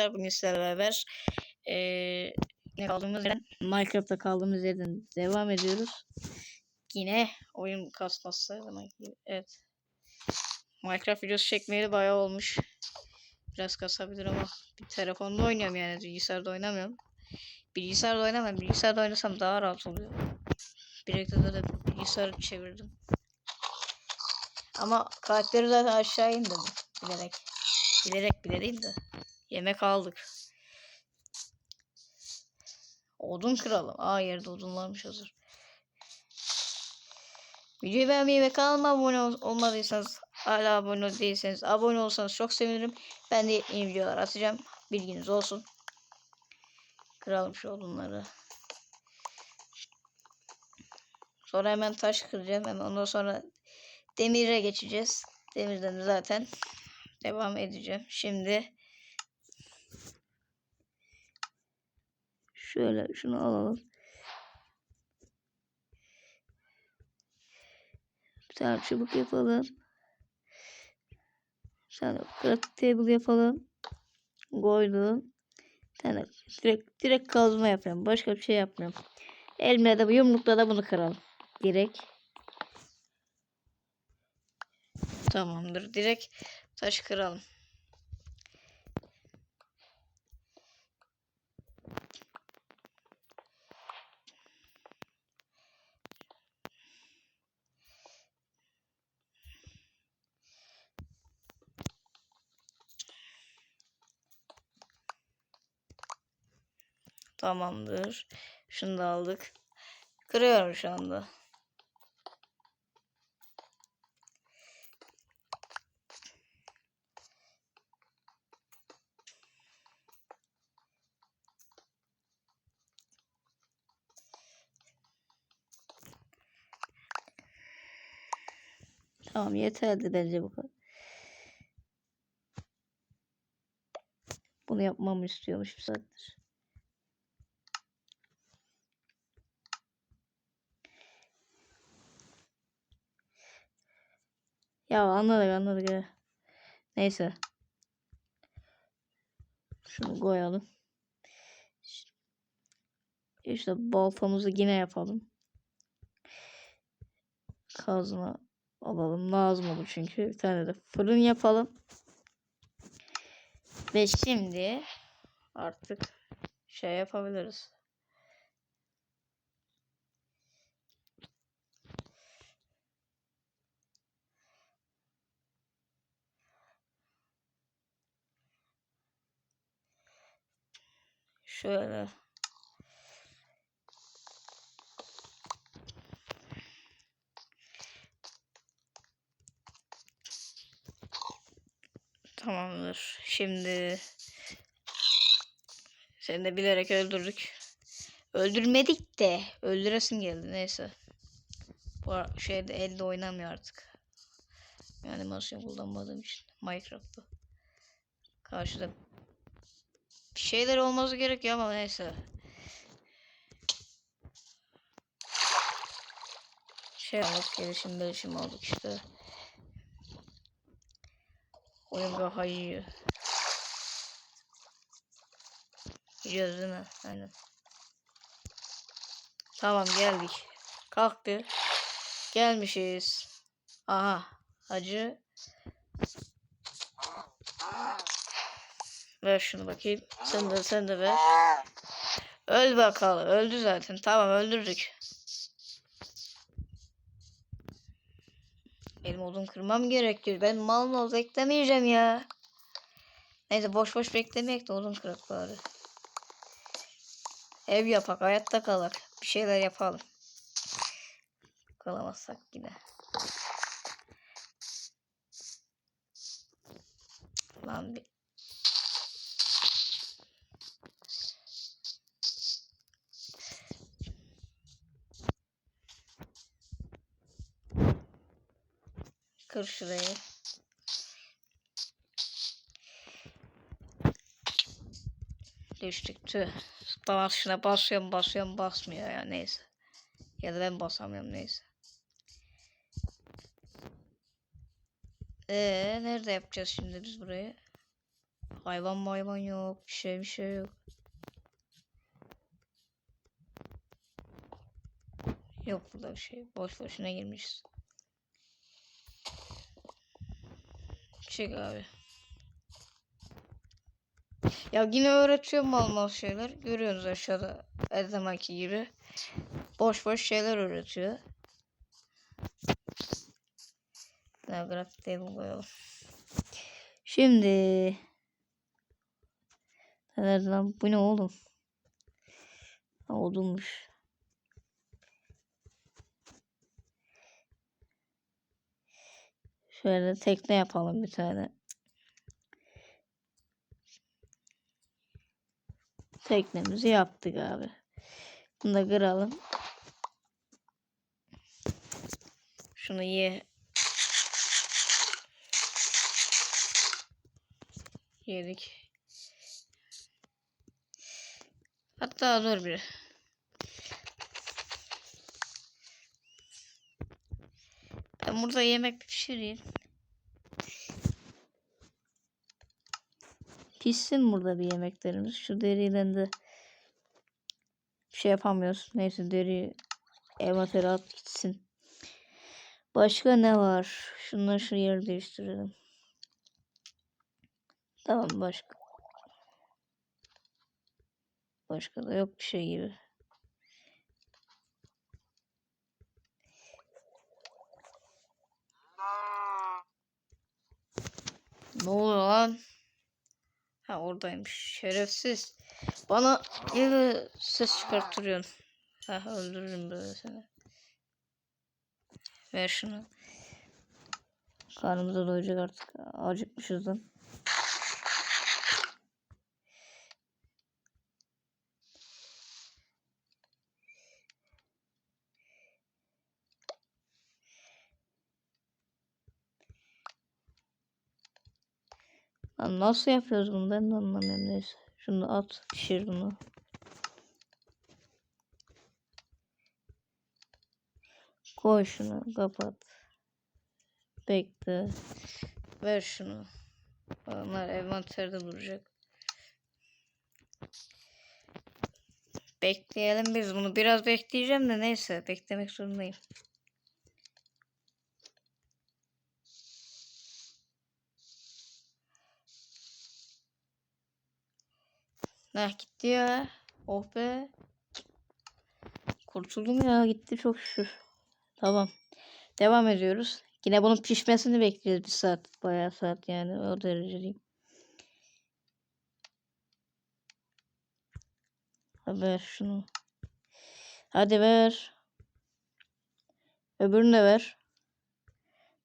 arkadaşlar. Bugün sizlerle beraber eee ne kaldığımız yerden Minecraft'ta kaldığımız yerden devam ediyoruz. Yine oyun kasması. Evet. Minecraft videosu çekmeyeli bayağı olmuş. Biraz kasabilir ama bir telefonda oynuyorum yani bilgisayarda oynamıyorum. Bilgisayarda oynamam. Bilgisayarda oynasam daha rahat oluyor. Birlikte de bilgisayarı çevirdim. Ama karakteri zaten aşağı indim bilerek. Bilerek bile değil de. Yemek aldık. Odun kıralım. Aa yerde odunlarmış hazır. Videoyu beğenmeyi ve kanalıma abone ol olmadıysanız hala abone değilseniz abone olsanız çok sevinirim. Ben de yeni videolar atacağım. Bilginiz olsun. Kıralım şu odunları. Sonra hemen taş kıracağım. Hemen ondan sonra demire geçeceğiz. Demirden de zaten devam edeceğim. Şimdi şöyle şunu alalım. Bir tane çubuk yapalım. Bir tane crafting table yapalım. Koydum. Bir tane direkt, direkt kazma yapıyorum. Başka bir şey yapmıyorum. Elimle de yumrukla da bunu kıralım. Direkt. Tamamdır. Direkt taş kıralım. Tamamdır. Şunu da aldık. Kırıyorum şu anda. Tamam yeterli bence bu kadar. Bunu yapmamı istiyormuş bir saattir. Ya anladık anladık. ya. Neyse. Şunu koyalım. İşte baltamızı yine yapalım. Kazma alalım. Lazım olur çünkü. Bir tane de fırın yapalım. Ve şimdi artık şey yapabiliriz. Şöyle. Tamamdır. Şimdi seni de bilerek öldürdük. Öldürmedik de öldüresim geldi neyse. Bu şeyde elde oynamıyor artık. Animasyon kullanmadığım için Minecraft'ta. Karşıda şeyler olması gerekiyor ama neyse. Şey aldık gelişim gelişim aldık işte. Oyun daha iyi. Gidiyoruz değil mi? Aynen. Tamam geldik. Kalktı. Gelmişiz. Aha. Hacı. Ver şunu bakayım. Sen de sen de ver. Öl bakalım. Öldü zaten. Tamam öldürdük. Benim odun kırmam gerekiyor. Ben mal mal beklemeyeceğim ya. Neyse boş boş beklemeyek de odun kırak bari. Ev yapak, hayatta kalak. Bir şeyler yapalım. Kalamazsak yine. Lan bir Kır şurayı. Düştük tüh. Bas şuna basıyorum basıyorum basmıyor ya neyse. Ya da ben basamıyorum neyse. Ee nerede yapacağız şimdi biz burayı? Hayvan mayvan yok. Bir şey bir şey yok. Yok burada bir şey. Boş boşuna girmişiz. Çık abi. Ya yine öğretiyor mal mal şeyler. Görüyorsunuz aşağıda her zamanki gibi. Boş boş şeyler öğretiyor. Ne grafik table koyalım. Şimdi Nerede lan? Bu ne oğlum? Odunmuş. Şöyle tekne yapalım bir tane. Teknemizi yaptık abi. Bunu da kıralım. Şunu ye. Yedik. Hatta dur bir. Ben burada yemek pişireyim. Pişsin burada bir yemeklerimiz. Şu deriyle de bir şey yapamıyoruz. Neyse deri envantere at gitsin. Başka ne var? Şunları şu yeri değiştirelim. Tamam başka. Başka da yok bir şey gibi. Ne oluyor lan? Ha oradaymış. Şerefsiz. Bana yine ses çıkarttırıyorsun. Ha öldürürüm böyle seni. Ver şunu. Karnımıza doyacak artık. Acıkmışız lan. Nasıl yapıyoruz bunu ben de anlamıyorum neyse. Şunu at pişir bunu. Koy şunu kapat. Bekle. Ver şunu. Onlar envanterde duracak. Bekleyelim biz bunu. Biraz bekleyeceğim de neyse. Beklemek zorundayım. Nah gitti ya. Oh be. Kurtuldum ya gitti çok şükür. Tamam. Devam ediyoruz. Yine bunun pişmesini bekliyoruz bir saat. Bayağı saat yani o derece. Hadi ver şunu. Hadi ver. Öbürünü de ver.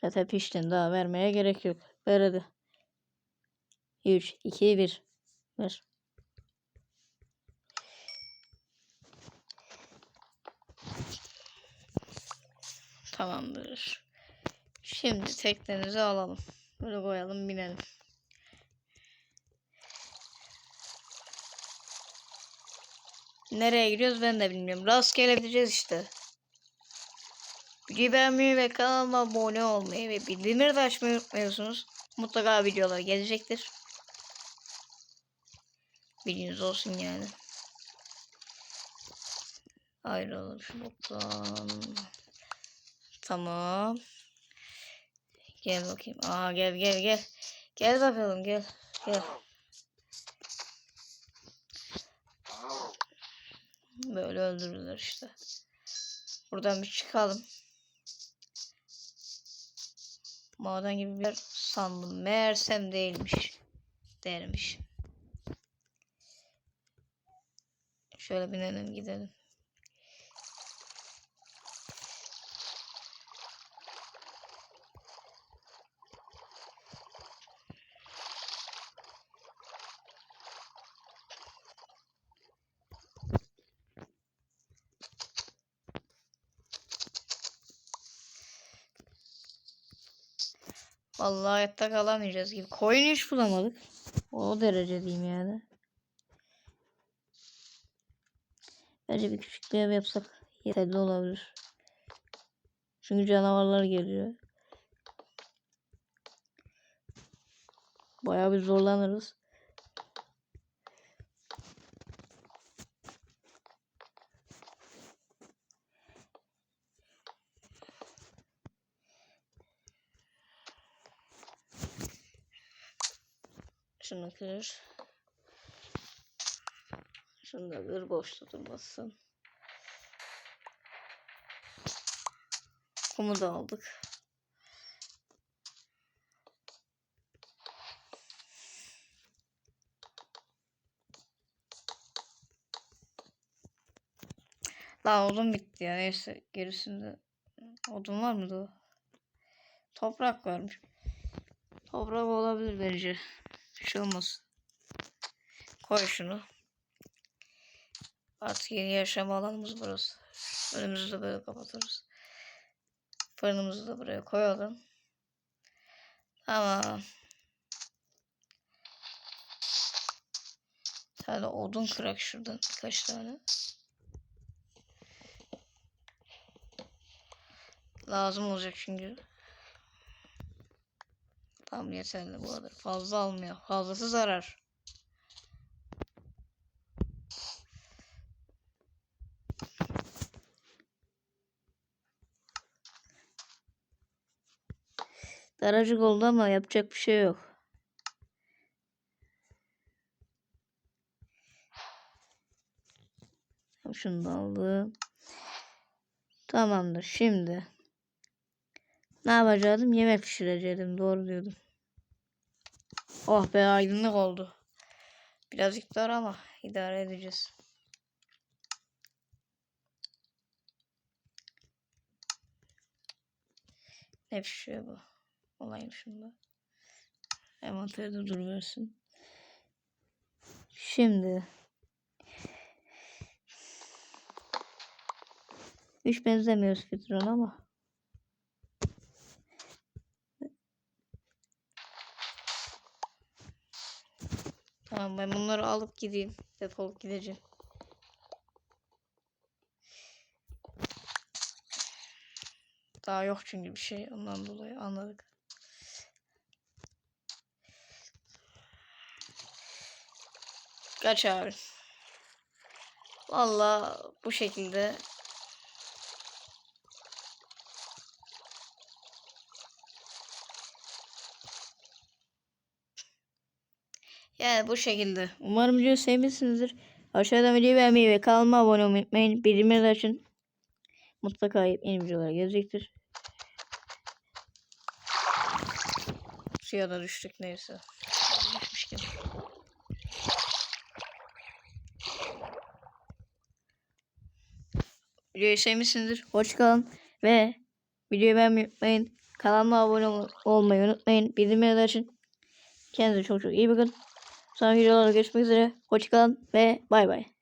Zaten piştin daha vermeye gerek yok. Ver hadi. 3, 2, 1. Ver. Tamamdır. Şimdi teknemizi alalım. Böyle koyalım binelim. Nereye gidiyoruz ben de bilmiyorum. Rastgele gideceğiz işte. Videoyu beğenmeyi ve kanalıma abone olmayı ve bildirimleri de açmayı unutmuyorsunuz. Mutlaka videolar gelecektir. Bilginiz olsun yani. Ayrılalım şu boktan. Tamam. Gel bakayım. Aa gel gel gel. Gel bakalım gel. Gel. Böyle öldürürler işte. Buradan bir çıkalım. Maden gibi bir sandım. Meğersem değilmiş. Dermiş. Şöyle binelim gidelim. Vallahi hayatta kalamayacağız gibi. Koyun hiç bulamadık. O derece diyeyim yani. Bence bir küçük bir ev yapsak yeterli olabilir. Çünkü canavarlar geliyor. Bayağı bir zorlanırız. Şunu kır. Şunu da kır boşta durmasın. Kumu da aldık. Daha odun bitti ya. Neyse gerisinde odun var mı da? Toprak varmış. Toprak olabilir bence. Bir şey. Koy şunu. Artık yeni yaşam alanımız burası. Önümüzü de böyle kapatırız. Fırınımızı da buraya koyalım. Tamam. Bir tane odun kırak şuradan birkaç tane. Lazım olacak çünkü. Tam yeterli bu kadar. Fazla almıyor. Fazlası zarar. Daracık oldu ama yapacak bir şey yok. Şunu da aldım. Tamamdır. Şimdi ne yapacaktım? Yemek pişirecektim. Doğru diyordum. Oh be aydınlık oldu. Birazcık dar ama idare edeceğiz. Ne pişiyor bu? Olayım şunda. Envanterde duruversin. Şimdi hiç benzemiyoruz Fitron ama. Tamam ben bunları alıp gideyim. Defolup gideceğim. Daha yok çünkü bir şey ondan dolayı anladık. Kaç abi. Valla bu şekilde Yani bu şekilde. Umarım videoyu sevmişsinizdir. Aşağıdan videoyu beğenmeyi ve kanalıma abone olmayı unutmayın. Bildirimleri açın. Mutlaka yeni videolar gelecektir. Suya da düştük neyse. Düşmüşken. Videoyu sevmişsinizdir. Hoşçakalın ve videoyu beğenmeyi unutmayın. Kanalıma abone ol- olmayı unutmayın. Bildirimleri açın. Kendinize çok çok iyi bakın. Sonraki videolarda görüşmek üzere. Hoşçakalın ve bay bay.